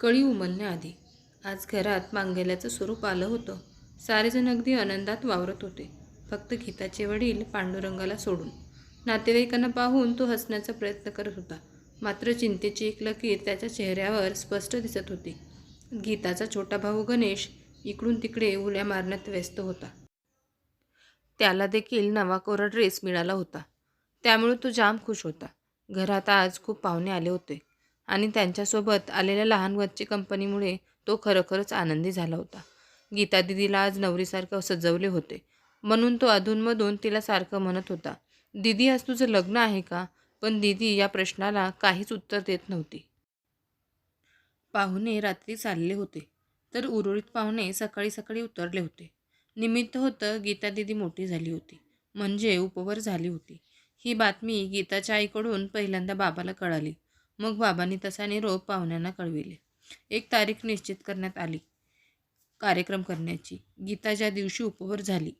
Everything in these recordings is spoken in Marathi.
कळी उमलण्याआधी आज घरात मांगल्याचं स्वरूप आलं होतं. सारेजण अगदी आनंदात वावरत होते. फक्त गीताचे वडील पांडुरंगाला सोडून. नातेवाईकांना पाहून तो हसण्याचा प्रयत्न करत होता. मात्र चिंतेची एक लकीर त्याच्या चेहऱ्यावर स्पष्ट दिसत होती. गीताचा छोटा भाऊ गणेश इकडून तिकडे उल्या मारण्यात व्यस्त होता. त्याला देखील नवा कोरा ड्रेस मिळाला होता. त्यामुळे तो जाम खुश होता. घरात आज खूप पाहुणे आले होते. आणि त्यांच्यासोबत आलेल्या लहान वच्ची कंपनीमुळे तो खरोखरच आनंदी झाला होता. गीता दिदीला आज नवरीसारखं सजवले होते. म्हणून तो अधूनमधून तिला सारखं म्हणत होता दिदी आज तुझं लग्न आहे का? पण दिदी या प्रश्नाला काहीच उत्तर देत नव्हती. पाहुणे रात्री चालले होते तर उर्वरित पाहुणे सकाळी सकाळी उतरले होते. निमित्त होतं गीता दिदी मोठी झाली होती म्हणजे उपवर झाली होती. ही बातमी गीताच्या आईकडून पहिल्यांदा बाबाला कळाली. मग बाबांनी तसा निरोप पाहुण्यांना कळविले. एक तारीख निश्चित करण्यात आली. कार्यक्रम करण्याची. गीता ज्या दिवशी उपवर झाली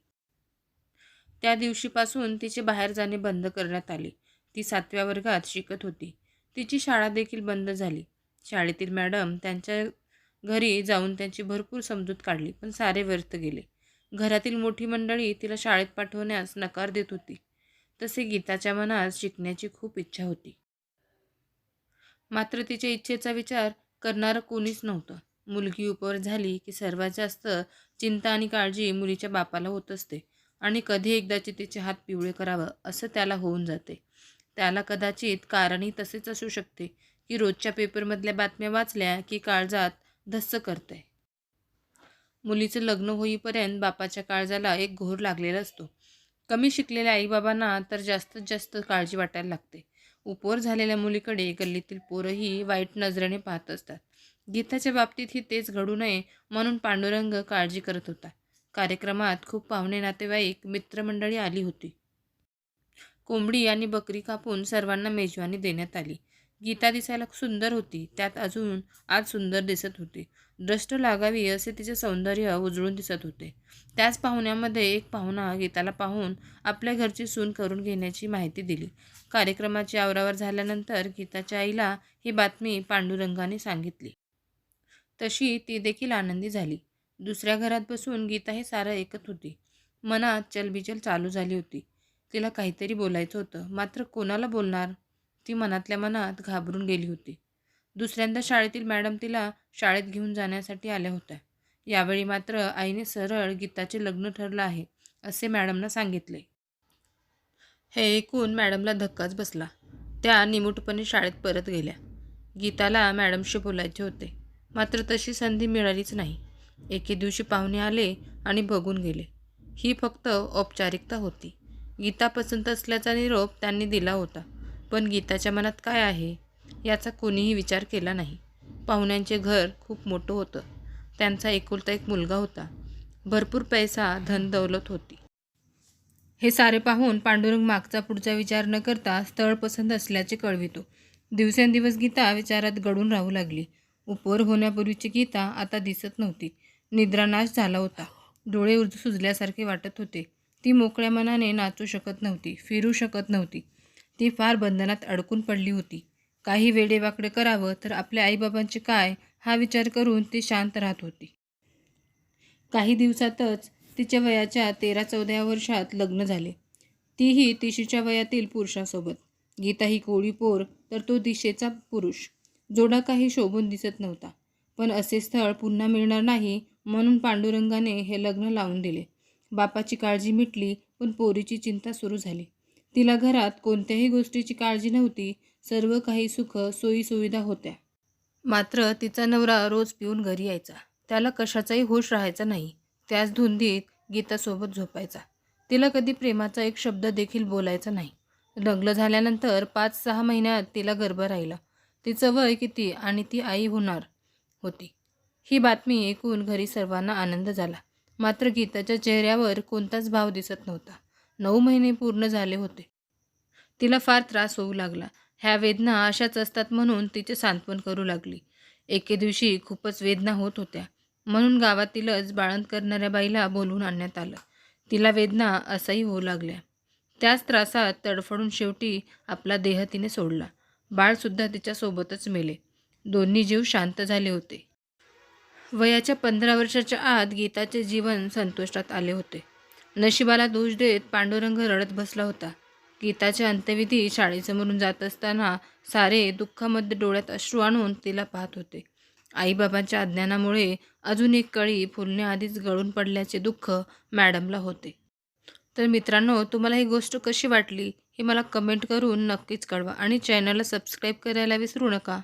त्या दिवशीपासून तिचे बाहेर जाणे बंद करण्यात आले. ती सातव्या वर्गात शिकत होती. तिची शाळा देखील बंद झाली. शाळेतील मॅडम त्यांच्या घरी जाऊन त्यांची भरपूर समजूत काढली पण सारे व्यर्थ गेले. घरातील मोठी मंडळी तिला शाळेत पाठवण्यास नकार देत होती. तसे गीताच्या मनात शिकण्याची खूप इच्छा होती. मात्र तिच्या इच्छेचा विचार करणारं कोणीच नव्हतं. मुलगी उपवर झाली की सर्वात जास्त चिंता आणि काळजी मुलीच्या बापाला होत असते आणि कधी एकदाचे तिचे हात पिवळे करावं असं त्याला होऊन जाते. त्याला कदाचित कारणही तसेच असू शकते की रोजच्या पेपरमधल्या बातम्या वाचल्या की काळजात धस्स करते मुलीचं लग्न होईपर्यंत बापाच्या काळजाला एक घोर लागलेला असतो. कमी शिकलेल्या आईबाबांना तर जास्तीत जास्त काळजी वाटायला लागते. उपवर झालेल्या मुलीकडे गल्लीतील पोरंही वाईट नजरेने पाहत असतात. गीताच्या बाबतीतही तेच घडू नये म्हणून पांडुरंग काळजी करत होता. कार्यक्रमात खूप पाहुणे नातेवाईक मित्रमंडळी आली होती. कोंबडी आणि बकरी कापून सर्वांना मेजवानी देण्यात आली. गीता दिसायला सुंदर होती. त्यात अजून आज सुंदर दिसत होती. दृष्ट लागावी असे तिचे सौंदर्य उजळून दिसत होते. त्याच पाहुण्यामध्ये एक पाहुणा गीताला पाहून आपल्या घरची सून करून घेण्याची माहिती दिली. कार्यक्रमाची आवरावर झाल्यानंतर गीताच्या आईला ही बातमी पांडुरंगाने सांगितली. तशी ती देखील आनंदी झाली. दुसऱ्या घरात बसून गीता हे सारं ऐकत होती. मनात चलबिचल चालू झाली होती. तिला काहीतरी बोलायचं होतं. मात्र कोणाला बोलणार? ती मनातल्या मनात घाबरून गेली होती. दुसऱ्यांदा शाळेतील मॅडम तिला शाळेत घेऊन जाण्यासाठी आल्या होत्या. यावेळी मात्र आईने सरळ गीताचे लग्न ठरलं आहे असे मॅडमना सांगितले. हे ऐकून मॅडमला धक्काच बसला. त्या निमूटपणे शाळेत परत गेल्या. गीताला मॅडमशी बोलायचे होते. मात्र तशी संधी मिळालीच नाही. एके दिवशी पाहुणे आले आणि बघून गेले. ही फक्त औपचारिकता होती. गीता पसंत असल्याचा निरोप त्यांनी दिला होता. पण गीताच्या मनात काय आहे याचा कोणीही विचार केला नाही. पाहुण्यांचे घर खूप मोठं होतं. त्यांचा एकुलता एक मुलगा होता. भरपूर पैसा धन दौलत होती. हे सारे पाहून पांडुरंग मागचा पुढचा विचार न करता स्थळ पसंत असल्याचे कळवितो. दिवसेंदिवस गीता विचारात गडून राहू लागली. उपवर होण्यापूर्वीची गीता आता दिसत नव्हती. निद्रानाश झाला होता. डोळे उज सुजल्यासारखे वाटत होते. ती मोकळ्या मनाने नाचू शकत नव्हती फिरू शकत नव्हती. ती फार बंधनात अडकून पडली होती. काही वेडेवाकडे करावं तर आपल्या आईबाबांचे काय हा विचार करून ती शांत राहत होती. काही दिवसातच तिच्या वयाच्या तेरा चौदाव्या वर्षात लग्न झाले. तीही तिशीच्या वयातील पुरुषासोबत. गीता ही कोळी पोर तर तो दिशेचा पुरुष. जोडा काही शोभून दिसत नव्हता. पण असे स्थळ पुन्हा मिळणार नाही म्हणून पांडुरंगाने हे लग्न लावून दिले. बापाची काळजी मिटली पण पोरीची चिंता सुरू झाली. तिला घरात कोणत्याही गोष्टीची काळजी नव्हती. सर्व काही सुख सोयीसुविधा होत्या. मात्र तिचा नवरा रोज पिऊन घरी यायचा. त्याला कशाचाही होश राहायचा नाही. त्याच धुंदीत गीतासोबत झोपायचा. तिला कधी प्रेमाचा एक शब्द देखील बोलायचा नाही. लग्न झाल्यानंतर पाच सहा महिन्यात तिला गर्भ राहिला. तिचं वय किती आणि ती आई होणार होती? ही बातमी ऐकून घरी सर्वांना आनंद झाला. मात्र गीताच्या चेहऱ्यावर कोणताच भाव दिसत नव्हता. नऊ महिने पूर्ण झाले होते. तिला फार त्रास होऊ लागला. ह्या वेदना अशाच असतात म्हणून तिचे सांत्वन करू लागली. एके दिवशी खूपच वेदना होत होत्या. म्हणून गावातीलच बाळंत करणाऱ्या बाईला बोलवून आणण्यात आलं. तिला वेदना असंही होऊ लागल्या. त्याच त्रासात तडफडून शेवटी आपला देह तिने सोडला. बाळसुद्धा तिच्यासोबतच मेले. दोन्ही जीव शांत झाले होते. वयाच्या पंधरा वर्षाच्या आत गीताचे जीवन संतुष्टात आले होते. नशिबाला दोष देत पांडुरंग रडत बसला होता. गीताच्या अंत्यविधी शाळेसमोरून जात असताना सारे दुःखामध्ये डोळ्यात अश्रू आणून तिला पाहत होते. आईबाबांच्या अज्ञानामुळे अजून एक कळी फुलण्याआधीच गळून पडल्याचे दुःख मॅडमला होते. तर मित्रांनो तुम्हाला ही गोष्ट कशी वाटली हे मला कमेंट करून नक्कीच कळवा आणि चॅनलला सबस्क्राईब करायला विसरू नका.